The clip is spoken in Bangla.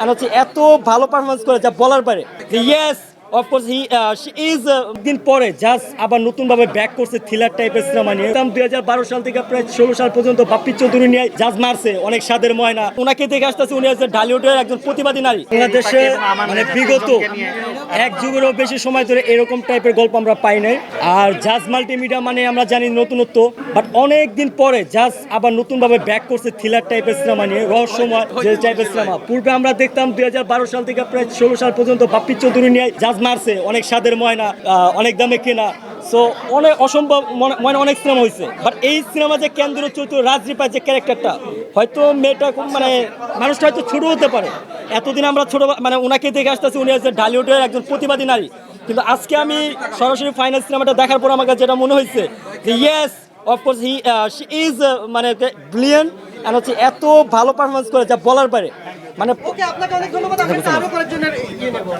আর হচ্ছে এত ভালো পারফরমেন্স করে যা বলার পারে ইয়েস অফকোর্স হি ইজ দিন পরে জাস্ট আবার নতুন ভাবে ব্যাক করছে থ্রিলার টাইপের সিনেমা নিয়ে। দুই হাজার বারো সাল থেকে প্রায় ষোলো সাল পর্যন্ত বাপ্পি চৌধুরী নিয়ে জাজ মারছে, অনেক স্বাদের ময়না। ওনাকে দেখে আসতেছে উনি হচ্ছে ঢালিউডের একজন প্রতিবাদী নারী। বাংলাদেশে মানে বিগত এক যুগেরও বেশি সময় ধরে এরকম টাইপের গল্প আমরা পাই নাই। আর জাজ মাল্টিমিডিয়া মানে আমরা জানি নতুনত্ব বাট অনেক দিন পরে জাজ আবার নতুন ভাবে ব্যাক করছে থ্রিলার টাইপের সিনেমা নিয়ে, রহস্যময় যে টাইপের সিনেমা পূর্বে আমরা দেখতাম দুই হাজার বারো সাল থেকে প্রায় ষোলো সাল পর্যন্ত বাপ্পি চৌধুরী নিয়ে জাজ মারছে অনেক স্বাদের ময়না অনেক দামে কেনা। সো অনেক অসম্ভব মনে- অনেক সিনেমা হয়েছে বাট এই সিনেমা যে কেন্দ্রীয় চরিত্র রাজরিপার যে ক্যারেক্টারটা, হয়তো মেয়েটা মানে মানুষটা হয়তো ছোট হতে পারে। এতদিন আমরা ছোট মানে ওনাকে দেখে আসতেছি, উনি হচ্ছে ঢালিউডের একজন প্রতিবাদী নারী। কিন্তু আজকে আমি সরাসরি ফাইনাল সিনেমাটা দেখার পর আমার কাছে যেটা মনে হয়েছে যে yes of course he she is মানে ব্রিলিয়ান আর হচ্ছে এত ভালো পারফরমেন্স করে যা বলার পারে মানে আপনাকে অনেক ধন্যবাদ আরও করার জন্য ইয়ে